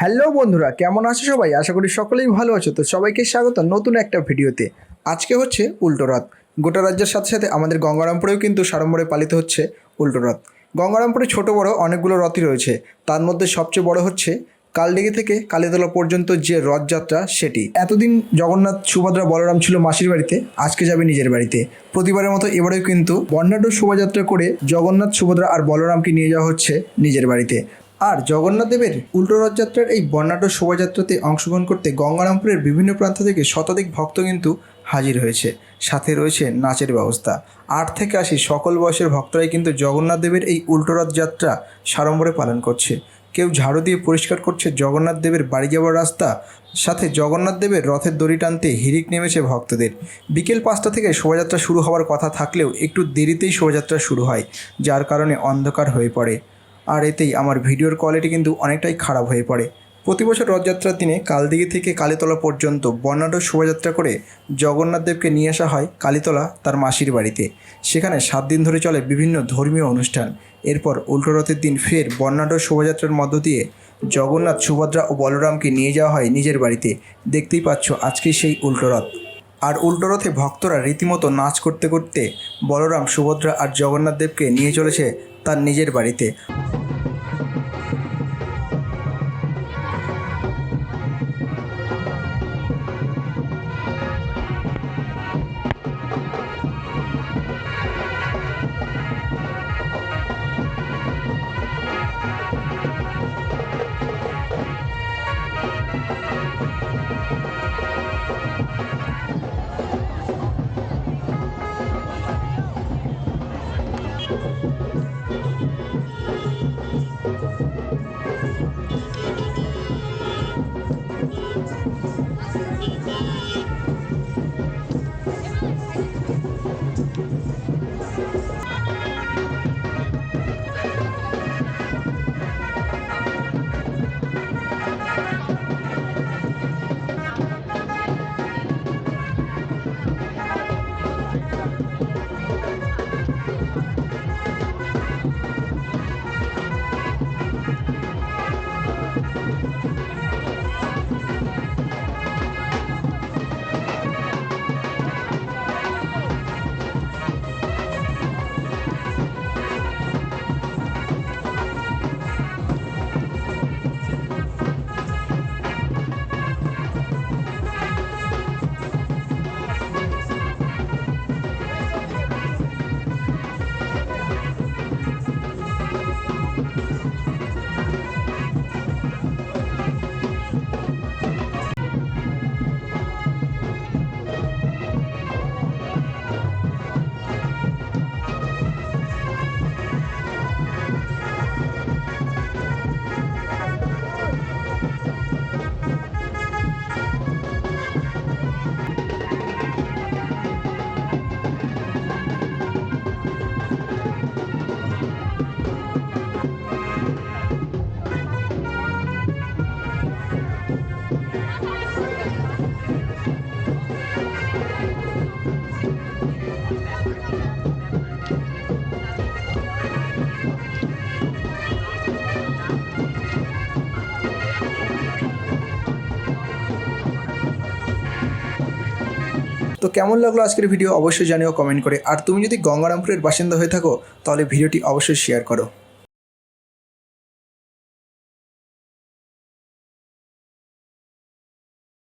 Hello বন্ধুরা, কেমন আছো সবাই? আশা করি সকলেই ভালো আছো। তো সবাইকে স্বাগত নতুন একটা ভিডিওতে। আজকে হচ্ছে উল্টো রথ। গোটা রাজ্যের সাথে সাথে আমাদের গঙ্গারামপুরেও কিন্তু সাড়ম্বরে পালিত হচ্ছে উল্টো রথ। গঙ্গারামপুরে ছোট বড় অনেকগুলো রথই রয়েছে। তার মধ্যে সবচেয়ে বড় হচ্ছে কালডিগি থেকে কালীতলা পর্যন্ত যে রথযাত্রা সেটি। এতদিন জগন্নাথ, সুভদ্রা, বলরাম ছিল মাসির বাড়িতে, আজকে যাবে নিজের বাড়িতে। প্রতিবারের মতো এবারেও কিন্তু বর্ণাঢ্য শোভাযাত্রা করে জগন্নাথ, সুভদ্রা আর বলরামকে নিয়ে যাওয়া হচ্ছে নিজের বাড়িতে। আর জগন্নাথ দেবের উল্টো রথযাত্রার এই বর্ণাঢ্য শোভাযাত্রাতে অংশগ্রহণ করতে গঙ্গারামপুরের বিভিন্ন প্রান্ত থেকে শতাধিক ভক্ত কিন্তু হাজির হয়েছে। সাথে রয়েছে নাচের ব্যবস্থা। আট থেকে আশি সকল বয়সের ভক্তরাই কিন্তু জগন্নাথ দেবের এই উল্টো রথযাত্রা সাড়ম্বরে পালন করছে। কেউ ঝাড়ু দিয়ে পরিষ্কার করছে জগন্নাথ দেবের বাড়ি যাওয়ার রাস্তা, সাথে জগন্নাথ দেবের রথের দড়ি টানতে হিরিক নেমেছে ভক্তদের। বিকেল পাঁচটা থেকে শোভাযাত্রা শুরু হওয়ার কথা থাকলেও একটু দেরিতেই শোভাযাত্রা শুরু হয়, যার কারণে অন্ধকার হয়ে পড়ে। আর এতেই আমার ভিডিওর কোয়ালিটি কিন্তু অনেকটাই খারাপ হয়ে পড়ে। প্রতি বছর রথযাত্রার দিনে কালদিঘি থেকে কালীতলা পর্যন্ত বর্ণাঢ্য শোভাযাত্রা করে জগন্নাথ দেবকে নিয়ে আসা হয় কালীতলা, তার মাসির বাড়িতে। সেখানে সাত দিন ধরে চলে বিভিন্ন ধর্মীয় অনুষ্ঠান। এরপর উল্টো রথের দিন ফের বর্ণাঢ্য শোভাযাত্রার মধ্য দিয়ে জগন্নাথ, সুভদ্রা ও বলরামকে নিয়ে যাওয়া হয় নিজের বাড়িতে। দেখতেই পাচ্ছ আজকেই সেই উল্টো রথ। আর উল্টো রথে ভক্তরা রীতিমতো নাচ করতে করতে বলরাম, সুভদ্রা আর জগন্নাথ দেবকে নিয়ে চলেছে তার নিজের বাড়িতে। তো কেমন লাগল আজকের ভিডিও? অবশ্যই জানিও, কমেন্ট করে। আর তুমি যদি গঙ্গারামপুরের বাসিন্দা হয়ে থাকো, তাহলে ভিডিওটি অবশ্যই শেয়ার করো।